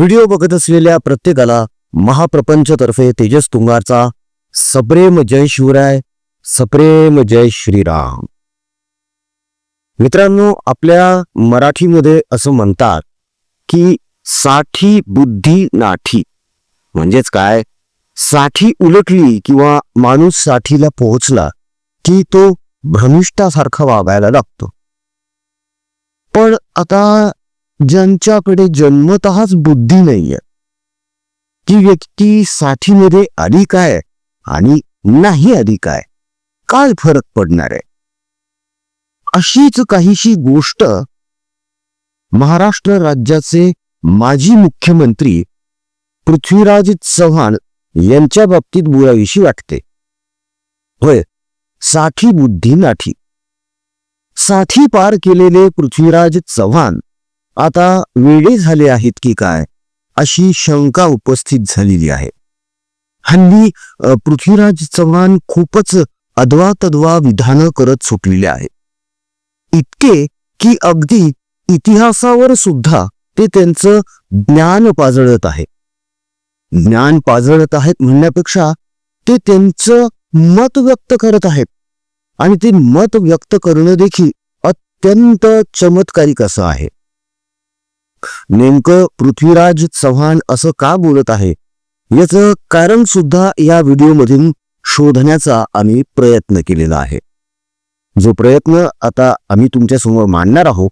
Video बघत असलेल्या प्रत्येकाला महाप्रपंचतर्फे तेजस तुंगारचा सप्रेम जय शिवराय सप्रेम जय श्रीराम. मित्रांनो आपल्या मराठीमध्ये असं म्हणतात की साठी बुद्धी नाठी. म्हणजेच काय? साठी उलटली किंवा माणूस साठीला पोहोचला की तो भ्रमिष्ठासारखा वागायला लागतो. पण आता ज्यांच्याकडे जन्मतःच बुद्धी नाहीये. ती व्यक्ती साठीमध्ये अधिक आहे आणि नाही अधिक काय काय फरक पडणार आहे? अशीच काहीशी गोष्ट महाराष्ट्र राज्याचे माजी मुख्यमंत्री पृथ्वीराज चव्हाण यांच्या बाबतीत बोलाविषयी वाटते. होयसाठी बुद्धी नाठी साठी पार केलेले पृथ्वीराज चव्हाण आता वेडे झाले आहेत की काय? अशी शंका उपस्थित झालेली आहे. हल्ली पृथ्वीराज चव्हाण खूपच अदवा तद्वा विधानं करत सुटलेले आहेत इतके की अगदी इतिहासावर सुद्धा ते त्यांचं ज्ञान पाजळत आहे. ज्ञान पाजळत आहेत म्हणण्यापेक्षा ते त्यांचं मत व्यक्त करत आहेत. आणि ते मत व्यक्त करणं देखील अत्यंत चमत्कारिक असं आहे. नेमकं पृथ्वीराज चव्हाण असं का बोलत आहे? याचं कारण सुद्धा या व्हिडिओमधून शोधण्याचा आम्ही प्रयत्न केलेला आहे. जो प्रयत्न आता आम्ही तुमच्यासमोर मांडणार आहोत.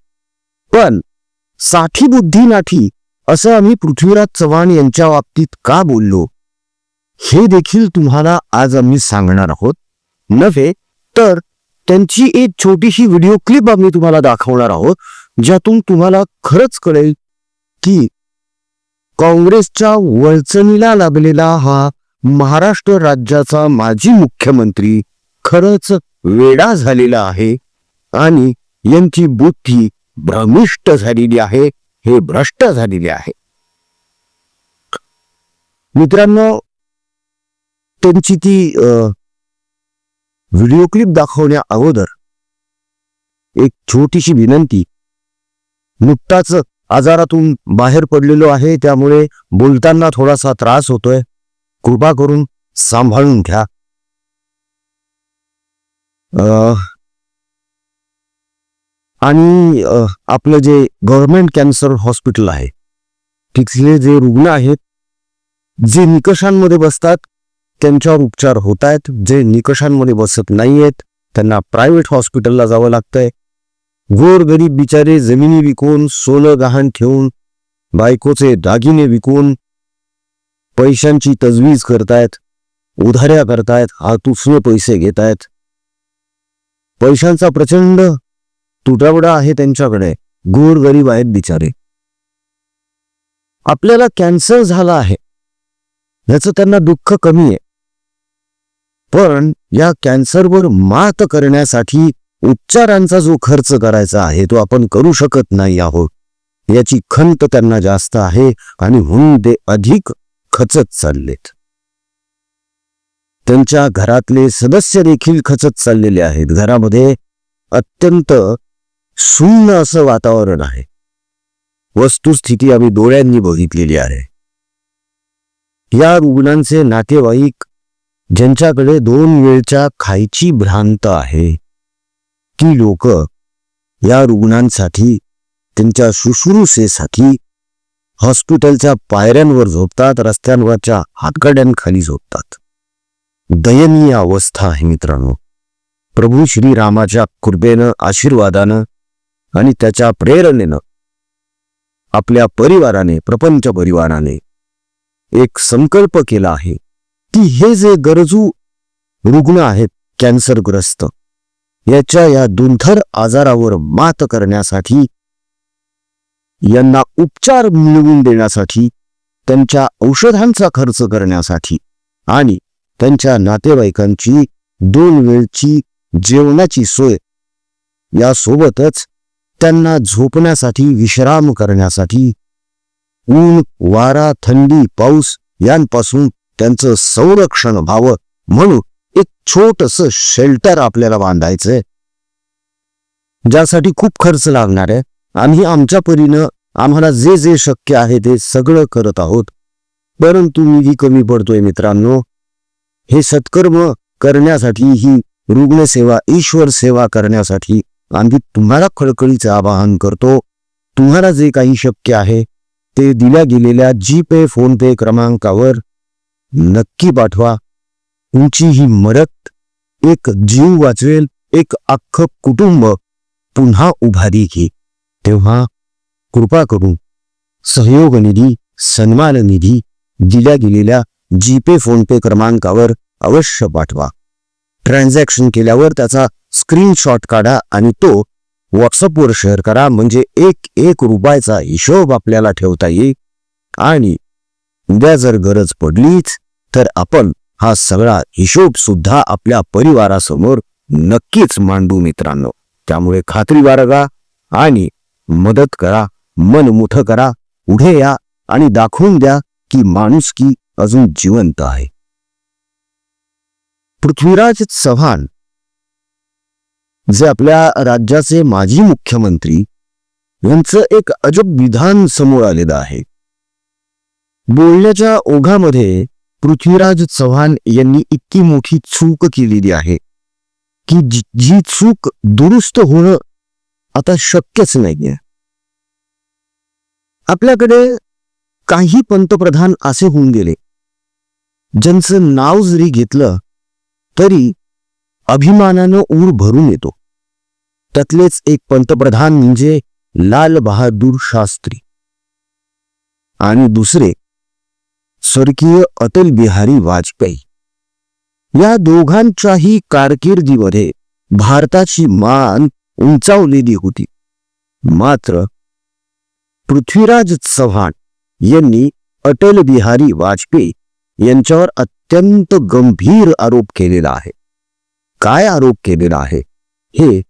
पण साठी बुद्धी नाठी असं आम्ही पृथ्वीराज चव्हाण यांच्या बाबतीत का बोललो? हे देखील तुम्हाला आज आम्ही सांगणार आहोत. नव्हे तर त्यांची एक छोटीशी व्हिडिओ क्लिप आम्ही तुम्हाला दाखवणार आहोत. ज्यातून तुम्हाला खरंच कळेल की काँग्रेसच्या वळचणीला लागलेला हा महाराष्ट्र राज्याचा माजी मुख्यमंत्री खरंच वेडा झालेला आहे आणि यांची बुद्धी भ्रमिष्ट झालेली आहे हे भ्रष्ट झालेले आहे. मित्रांनो त्यांची ती व्हिडिओ क्लिप दाखवण्या अगोदर एक छोटीशी विनंती नुकताच आजारातून बाहेर पडलेलो आहे त्यामुळे बोलताना थोडासा त्रास होतोय. कृपा करून सांभाळून घ्या. आणि आपलं जे गव्हर्नमेंट कॅन्सर हॉस्पिटल आहे तिथले जे रुग्ण आहेत जे निकषांमध्ये बसतात त्यांच्यावर उपचार होत आहेत. जे निकषांमध्ये बसत नाही आहेत त्यांना प्रायव्हेट हॉस्पिटलला जावं लागतंय. गोर गरीब बिचारे जमिनी विकून सोनं गहाण ठेवून बायकोचे दागिने विकून पैशांची तजवीज करतायत उधाऱ्या करतायत हातुसने पैसे घेतायत. पैशांचा प्रचंड तुटवडा आहे त्यांच्याकडे. गोर गरीब आहेत बिचारे. आपल्याला कॅन्सर झाला आहे. याचं त्यांना दुःख कमी आहे पण या कॅन्सरवर मात करण्यासाठी उपचारांचा जो खर्च करायचा आहे तो आपण करू शकत नाही आहोत. याची खंत त्यांना जास्त आहे आणि म्हणून ते अधिक खचत चाललेत. त्यांच्या घरातले सदस्य देखील खचत चाललेले आहेत. घरामध्ये अत्यंत सुन्न असं वातावरण आहे. वस्तुस्थिती आम्ही डोळ्यांनी बघितलेली आहे. या रुग्णांचे नातेवाईक ज्यांच्याकडे दोन वेळच्या खायची भ्रांत आहे ती लोक या रुग्णांसाठी त्यांच्या शुश्रूषेसाठी हॉस्पिटलच्या पायऱ्यांवर झोपतात रस्त्यांवरच्या हातकड्यांखाली झोपतात. दयनीय अवस्था आहे मित्रांनो. प्रभू श्रीरामाच्या कृपेनं आशीर्वादानं आणि त्याच्या प्रेरणेनं आपल्या परिवाराने प्रपंच परिवाराने एक संकल्प केला आहे की हे जे गरजू रुग्ण आहेत कॅन्सरग्रस्त याच्या या दुंधर आजारावर मात करण्यासाठी यांना उपचार मिळवून देण्यासाठी त्यांच्या औषधांचा खर्च करण्यासाठी आणि त्यांच्या नातेवाईकांची दोन वेळची जेवणाची सोय. यासोबतच त्यांना झोपण्यासाठी विश्राम करण्यासाठी ऊन वारा थंडी पाऊस यांपासून त्यांचं संरक्षण व्हावं म्हणून एक छोटस शेल्टर आपल्याला बांधायचंय. ज्यासाठी खूप खर्च लागणार आहे. आम्ही आमच्या परीनं आम्हाला जे जे शक्य आहे ते सगळं करत आहोत. परंतु निधी कमी पडतोय मित्रांनो. हे सत्कर्म करण्यासाठी ही रुग्णसेवा ईश्वर सेवा करण्यासाठी आम्ही तुम्हाला खळखळीचं आवाहन करतो. तुम्हाला जे काही शक्य आहे ते दिल्या गेलेल्या जी पे फोन पे क्रमांकावर नक्की पाठवा. तुमची ही मदत एक जीव वाचवेल एक अख्खं कुटुंब पुन्हा उभारी घे तेव्हा कृपा करून सहयोग निधी सन्मान निधी दिल्या गेलेल्या जीपे फोनपे क्रमांकावर अवश्य पाठवा. ट्रान्झॅक्शन केल्यावर त्याचा स्क्रीनशॉट काढा आणि तो व्हॉट्सअपवर शेअर करा म्हणजे एक एक रुपयाचा हिशोब आपल्याला ठेवता येईल. आणि उद्या जर गरज पडलीच तर आपण हा सगळा हिशोब सुद्धा आपल्या परिवारासमोर नक्कीच मांडू मित्रांनो. त्यामुळे खात्री बाळगा आणि मदत करा मन मुठं करा उढे या आणि दाखवून द्या की माणुसकी अजून जिवंत आहे. पृथ्वीराज चव्हाण जे आपल्या राज्याचे माजी मुख्यमंत्री यांचं एक अजब विधान समोर आलेलं आहे. बोलण्याच्या ओघामध्ये पृथ्वीराज चव्हाण यांनी इतकी मोठी चूक केलेली आहे की जी जी चूक दुरुस्त होणं आता शक्यच नाहीये. आपल्याकडे काही पंतप्रधान असे होऊन गेले ज्यांचं नाव जरी घेतलं तरी अभिमानानं ऊर भरून येतो. त्यातलेच एक पंतप्रधान म्हणजे लाल बहादूर शास्त्री. आणि दुसरे स्वर्गीय अटल बिहारी वाजपेयी. या दोघांच्याही कारकिर्दीमध्ये भारताची मान उंचावलेली होती. मात्र पृथ्वीराज चव्हाण यांनी अटल बिहारी वाजपेयी यांच्यावर अत्यंत गंभीर आरोप केलेला आहे. काय आरोप केलेला आहे हे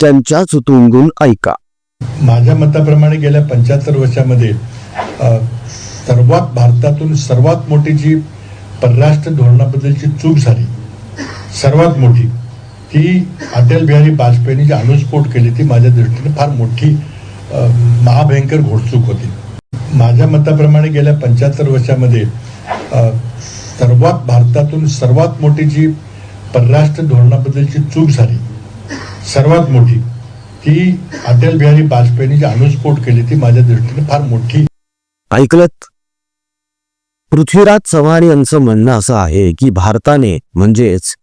त्यांच्याच तोंडून ऐका. माझ्या मताप्रमाणे गेल्या पंच्याहत्तर वर्षामध्ये सर्वात भारतातून सर्वात मोठी जी परराष्ट्र धोरणाबद्दलची चूक झाली सर्वात मोठी ती अटल बिहारी वाजपेयींनी जी अणुस्फोट केली ती माझ्या दृष्टीने फार मोठी महाभयंकर घोडचूक होती. माझ्या मताप्रमाणे गेल्या पंच्याहत्तर वर्षामध्ये सर्वात भारतातून सर्वात मोठी जी परराष्ट्र धोरणाबद्दलची चूक झाली सर्वात मोठी ती अटल बिहारी वाजपेयींनी जी अणुस्फोट केली ती माझ्या दृष्टीने फार मोठी. ऐकलत? पृथ्वीराज चव्हाण यांचं म्हणणं असं आहे की भारताने म्हणजेच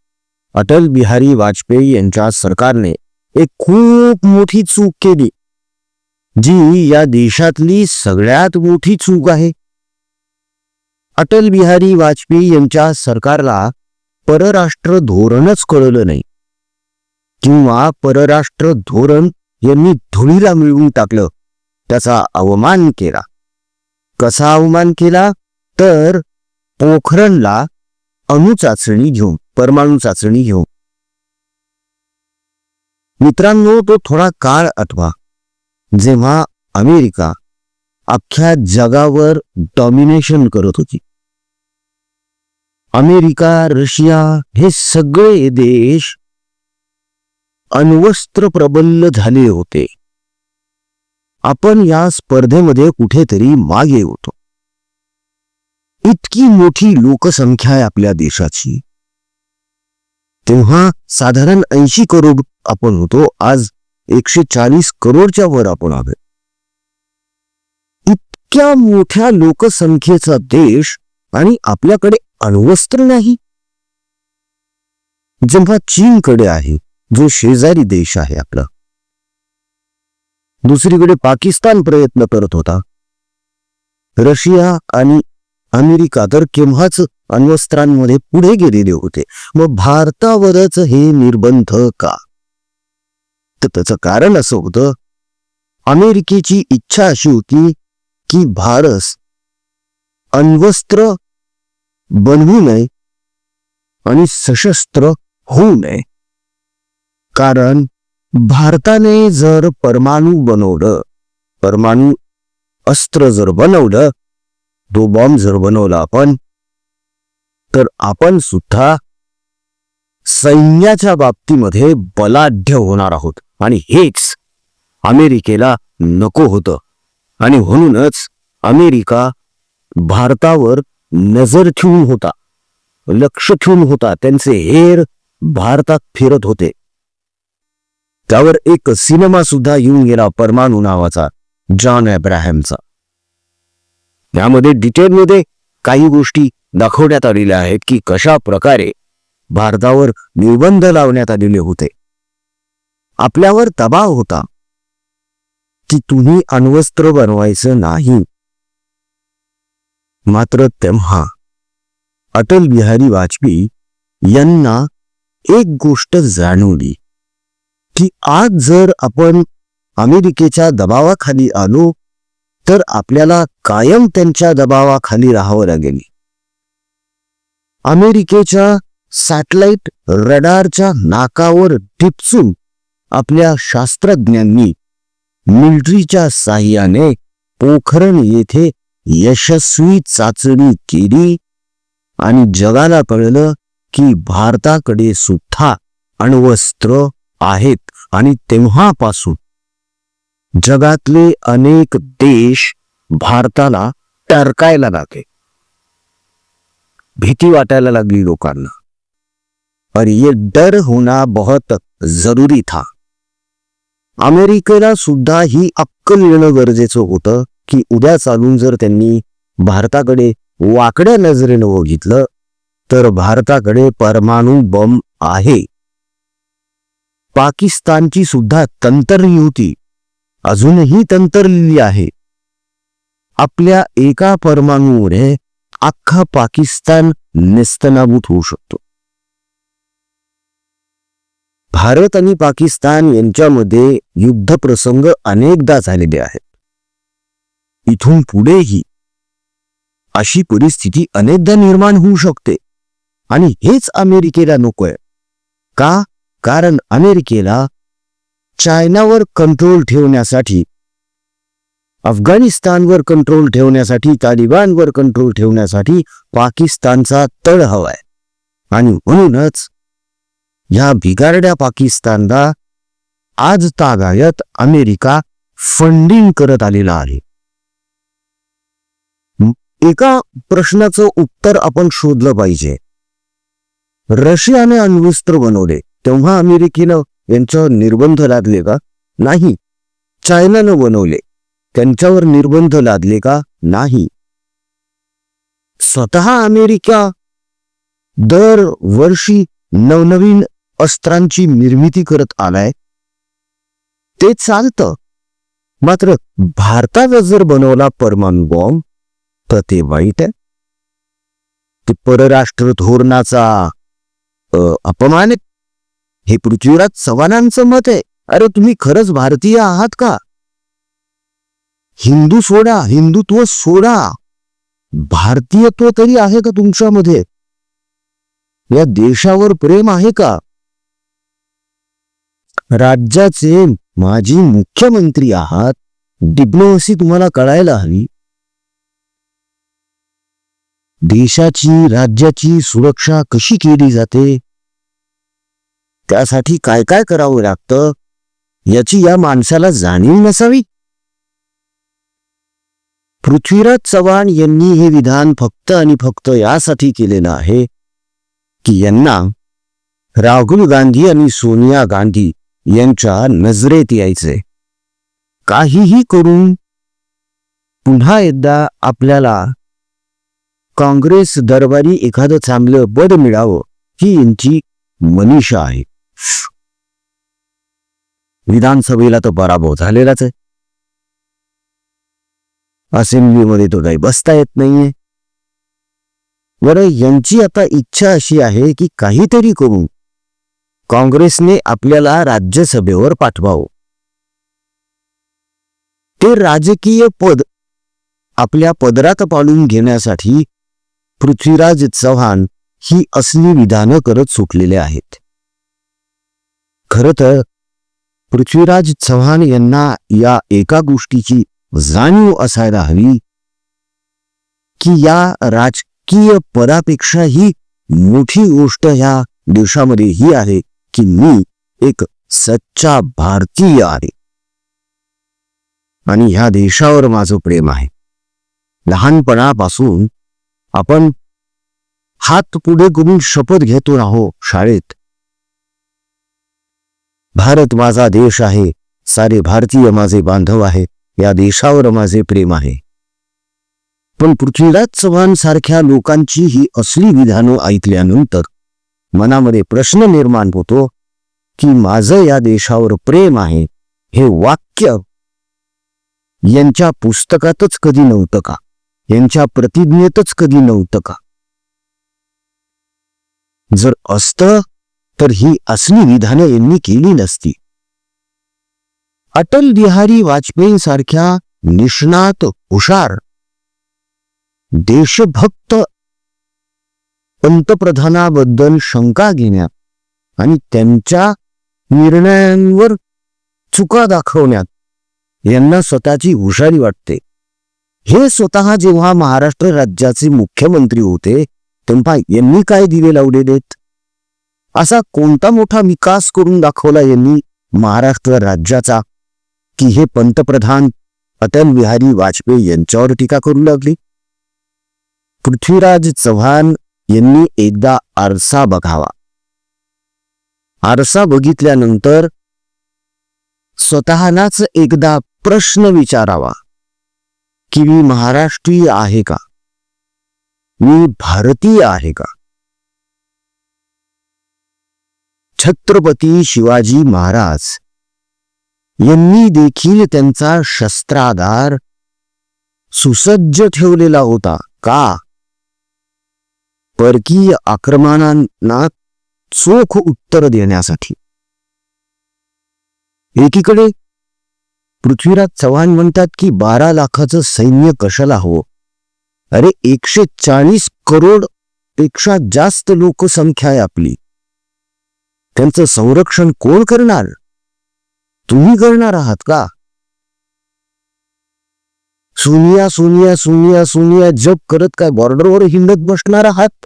अटल बिहारी वाजपेयी यांच्या सरकारने एक खूप मोठी चूक केली. जी या देशातली सगळ्यात मोठी चूक आहे. अटल बिहारी वाजपेयी यांच्या सरकारला परराष्ट्र धोरणच कळलं नाही. किंवा परराष्ट्र धोरण यांनी धुळीला मिळवून टाकलं. त्याचा अवमान केला. कसा अवमान केला? तर पोखरणला अणुचाचणी घेऊन परमाणू चाचणी घेऊन. मित्रांनो तो थोडा काळ आठवा. जेव्हा अमेरिका अख्ख्या जगावर डॉमिनेशन करत होती. अमेरिका रशिया हे सगळे देश अण्वस्त्र प्रबल्ल झाले होते. आपण या स्पर्धेमध्ये कुठेतरी मागे होतो. इतकी मोठी लोकसंख्या आहे आपल्या देशाची. तेव्हा साधारण ऐंशी करोड आपण होतो आज एकशे चाळीस करोडच्या वर आपण आहोत. इतक्या मोठ्या लोकसंख्येचा देश आणि आपल्याकडे अण्वस्त्र नाही. जेव्हा चीनकडे आहे जो शेजारी देश आहे आपला. दुसरीकडे पाकिस्तान प्रयत्न करत होता. रशिया आणि अमेरिका तर केव्हाच अण्वस्त्रांमध्ये पुढे गेलेले होते. मग भारतावरच हे निर्बंध का? तर त्याचं कारण असं होतं अमेरिकेची इच्छा अशी होती की भारत अण्वस्त्र बनवू नये आणि सशस्त्र होऊ नये. कारण भारताने जर परमाणू बनवलं परमाणू अस्त्र जर बनवलं तो बॉम्ब जर बनवला आपण तर आपण सुद्धा सैन्याच्या बाबतीमध्ये बलाढ्य होणार आहोत. आणि हेच अमेरिकेला नको होतं. आणि म्हणूनच अमेरिका भारतावर नजर ठेवून होता लक्ष ठेवून होता त्यांचे हेर भारतात फिरत होते. त्यावर एक सिनेमा सुद्धा येऊन गेला परमाणू नावाचा जॉन अब्राहमचा. यामध्ये डिटेलमध्ये काही गोष्टी दाखवण्यात आलेल्या आहेत की कशा प्रकारे भारतावर निर्बंध लावण्यात आलेले होते. आपल्यावर दबाव होता की तुम्ही अण्वस्त्र बनवायचं नाही. मात्र तेव्हा अटल बिहारी वाजपेयी यांना एक गोष्ट जाणवली की आज जर आपण अमेरिकेच्या दबावाखाली आलो तर आपल्याला कायम त्यांच्या दबावाखाली राहावं लागेल. अमेरिकेच्या सॅटेलाइट रडारच्या नाकावर टिपसून आपल्या शास्त्रज्ञांनी मिलिटरीच्या साह्याने पोखरण येथे यशस्वी चाचणी केली आणि जगाला कळलं की भारताकडे सुद्धा अण्वस्त्र आहेत आणि तेव्हापासून जगातले अनेक देश भारताला टरकायला लागले भीती वाटायला लागली लोकांना. और ये डर होना बहुत जरुरी था. अमेरिकेला सुद्धा ही अक्कल येणं गरजेचं होतं की उद्या चालून जर त्यांनी भारताकडे वाकड्या नजरेनं बघितलं तर भारताकडे परमाणू बम आहे. पाकिस्तानची सुद्धा तंत्रनी होती. अजूनही तंतरलेली आहे. आपल्या एका परमाणूमुळे अख्खा पाकिस्तान नेस्तनाबूत होऊ शकतो. भारत आणि पाकिस्तान यांच्यामध्ये युद्धप्रसंग अनेकदा झालेले आहेत. इथून पुढेही अशी परिस्थिती अनेकदा निर्माण होऊ शकते. आणि हेच अमेरिकेला नकोय. का? कारण अमेरिकेला चायनावर कंट्रोल ठेवण्यासाठी अफगाणिस्तानवर कंट्रोल ठेवण्यासाठी तालिबानवर कंट्रोल ठेवण्यासाठी पाकिस्तानचा तळ हवाय. आणि म्हणूनच या बिगारड्या पाकिस्तानला आज तागायत अमेरिका फंडिंग करत आलेला आहे. एका प्रश्नाचं उत्तर आपण शोधलं पाहिजे. रशियाने अण्वस्त्र बनवले तेव्हा अमेरिकेनं यांच्यावर निर्बंध लादले का? नाही. चायनानं बनवले. त्यांच्यावर निर्बंध लादले का? नाही. स्वतः अमेरिका दर वर्षी नवनवीन अस्त्रांची निर्मिती करत आलाय. ते चालतं. मात्र भारताचा जर बनवला परमाणू बॉम्ब तर ते वाईट आहे. ते परराष्ट्र धोरणाचा अपमान हे पृथ्वीराज चव्हाणांचं मत आहे. अरे तुम्ही खरंच भारतीय आहात का? हिंदू सोडा हिंदुत्व सोडा. भारतीयत्व तरी आहे का तुमच्यामध्ये? या देशावर प्रेम आहे का? राज्याचे माजी मुख्यमंत्री आहात डिप्लोमसी तुम्हाला कळायला हवी. देशाची राज्याची सुरक्षा कशी केली जाते? त्यासाठी काय काय करावं लागतं? याची या माणसाला जाणीव नसावी? पृथ्वीराज चव्हाण यांनी हे विधान फक्त आणि फक्त यासाठी केलेलं आहे की यांना राहुल गांधी आणि सोनिया गांधी यांच्या नजरेत यायचे. काहीही करून पुन्हा एकदा आपल्याला काँग्रेस दरबारी एखादं चांगलं पद मिळावं ही यांची मनीषा आहे. विधानसभेला तर पराभव झालेलाच आहे. असेंब्लीमध्ये तो काही बसता येत नाहीये. बरं यांची आता इच्छा अशी आहे की काहीतरी करून काँग्रेसने आपल्याला राज्यसभेवर पाठवावं. ते राजकीय पद आपल्या पदरात पाळून घेण्यासाठी पृथ्वीराज चव्हाण ही असली विधानं करत सुटलेले आहेत. खर तर पृथ्वीराज चव्हाण यांना या एका गोष्टीची जाणीव असायला हवी की या राजकीय पदापेक्षा ही मोठी गोष्ट ह्या देशामध्ये ही आहे की मी एक सच्चा भारतीय आहे. आणि ह्या देशावर माझं प्रेम आहे. लहानपणापासून आपण हात पुढे करून शपथ घेतो राहो शाळेत. भारत माझा देश आहे सारे भारतीय माझे बांधव आहे या देशावर माझे प्रेम आहे. पण पृथ्वीराज चव्हाण सारख्या लोकांची ही असली विधानं ऐकल्यानंतर मनामध्ये प्रश्न निर्माण होतो की माझं या देशावर प्रेम आहे हे वाक्य यांच्या पुस्तकातच कधी नव्हतं का? यांच्या प्रतिज्ञेतच कधी नव्हतं का? जर असतं तर ही असली विधानं यांनी केली नसती. अटल बिहारी वाजपेयी सारख्या निष्णात हुशार देशभक्त पंतप्रधानाबद्दल शंका घेण्यात आणि त्यांच्या निर्णयांवर चुका दाखवण्यात यांना स्वतःची हुशारी वाटते. हे स्वतः जेव्हा महाराष्ट्र राज्याचे मुख्यमंत्री होते तेव्हा यांनी काय दिवे लावलेलेत? असा कोणता मोठा विकास करून दाखवला यांनी महाराष्ट्र राज्याचा? की हे पंतप्रधान अटल बिहारी वाजपेयी यांच्यावर टीका करू लागली? पृथ्वीराज चव्हाण यांनी एकदा आरसा बघावा. आरसा बघितल्यानंतर स्वतःलाच एकदा प्रश्न विचारावा. की मी महाराष्ट्रीय आहे का? मी भारतीय आहे का? छत्रपती शिवाजी महाराज यांनी देखील त्यांचा शस्त्राधार सुसज्ज ठेवलेला होता. का? परकीय आक्रमणांना चोख उत्तर देण्यासाठी. एकीकडे पृथ्वीराज चव्हाण म्हणतात की बारा लाखाचं सैन्य कशाला हवं अरे एकशे चाळीस करोडपेक्षा जास्त लोकसंख्या आहे आपली. त्यांचं संरक्षण कोण करणार? तुम्ही करणार आहात का? सोनिया सोनिया सोनिया सोनिया जप करत काय बॉर्डरवर हिंडत बसणार आहात?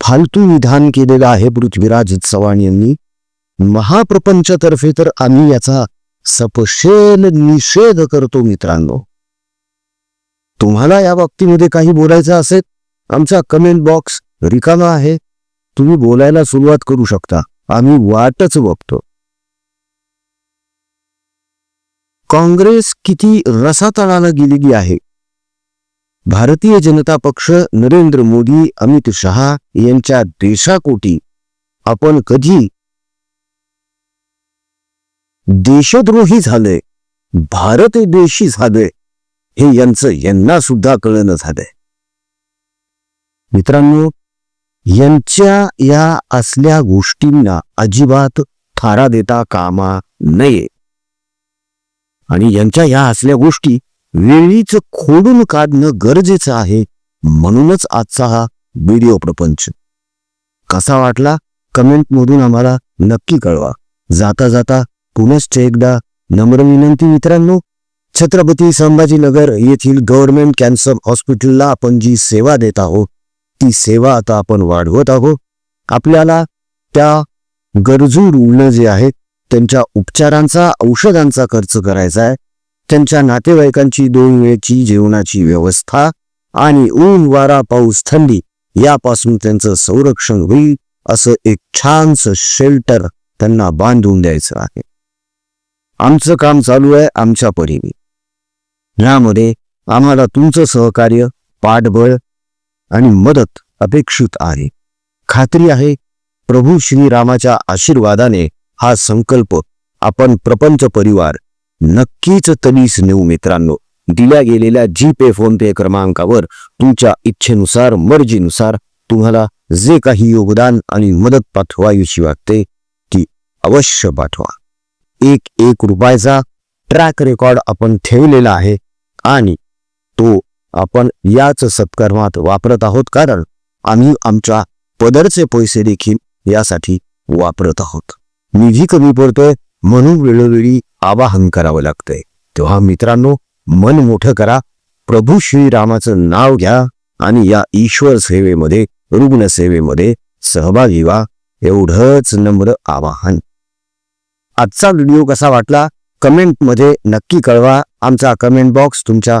फालतू विधान केलेलं आहे पृथ्वीराज चव्हाण यांनी. महाप्रपंचातर्फे तर आम्ही याचा सपशेल निषेध करतो मित्रांनो. तुम्हाला या बाबतीमध्ये काही बोलायचं असेल? आमचा कमेंट बॉक्स रिकामा आहे. तुम्ही बोलायला सुरुवात करू शकता. आम्ही वाटच बघतो. काँग्रेस किती रसातळाला गेलेली आहे. भारतीय जनता पक्ष नरेंद्र मोदी अमित शहा यांच्या देशाकोटी. आपण कधी देशद्रोही झाले भारत देशी झाले हे यांचं यांना सुद्धा कळणं झालंय. मित्रांनो यांच्या या असल्या गोष्टींना अजिबात थारा देता कामा नये. आणि यांच्या या असल्या गोष्टी वेळीच खोडून काढणं गरजेचं आहे म्हणूनच आजचा हा व्हिडिओ प्रपंच. कसा वाटला? कमेंट मधून आम्हाला नक्की कळवा. जाता जाता पुनश्च एकदा नम्र विनंती मित्रांनो छत्रपती संभाजीनगर येथील गव्हर्नमेंट कॅन्सर हॉस्पिटलला आपण जी सेवा देत आहोत ती सेवा आता आपण वाढवत आहोत. आपल्याला त्या गरजू रुग्ण जे आहेत त्यांच्या उपचारांचा औषधांचा खर्च करायचा आहे. त्यांच्या नातेवाईकांची दोन वेळची जेवणाची व्यवस्था आणि ऊन वारा पाऊस थंडी यापासून त्यांचं संरक्षण होईल असं एक छानसं शेल्टर त्यांना बांधून द्यायचं आहे. आमचं काम चालू आहे आमच्या परीने. यामध्ये आम्हाला तुमचं सहकार्य पाठबळ आणि मदत अपेक्षित आहे. खात्री आहे प्रभू श्रीरामाच्या आशीर्वादाने हा संकल्प आपण प्रपंच परिवार नक्कीच तलीस नेऊ मित्रांनो. दिल्या गेलेल्या जी पे फोन पे क्रमांकावर तुमच्या इच्छेनुसार मर्जीनुसार तुम्हाला जे काही योगदान आणि मदत पाठवायची वाटते ती अवश्य पाठवा. एक एक रुपयाचा ट्रॅक रेकॉर्ड आपण ठेवलेला आहे आणि तो आपण याच सत्कर्मात वापरत आहोत कारण आम्ही आमच्या पदरचे पैसे देखील यासाठी वापरत आहोत. निधी कमी पडतोय म्हणून वेळोवेळी आवाहन करावं लागतंय. तेव्हा मित्रांनो मन मोठं करा. प्रभू श्रीरामाचं नाव घ्या आणि या ईश्वर सेवेमध्ये रुग्ण सेवेमध्ये सहभागी व्हा. एवढंच नम्र आवाहन. आजचा व्हिडिओ कसा वाटला? कमेंटमध्ये नक्की कळवा. आमचा कमेंट बॉक्स तुमच्या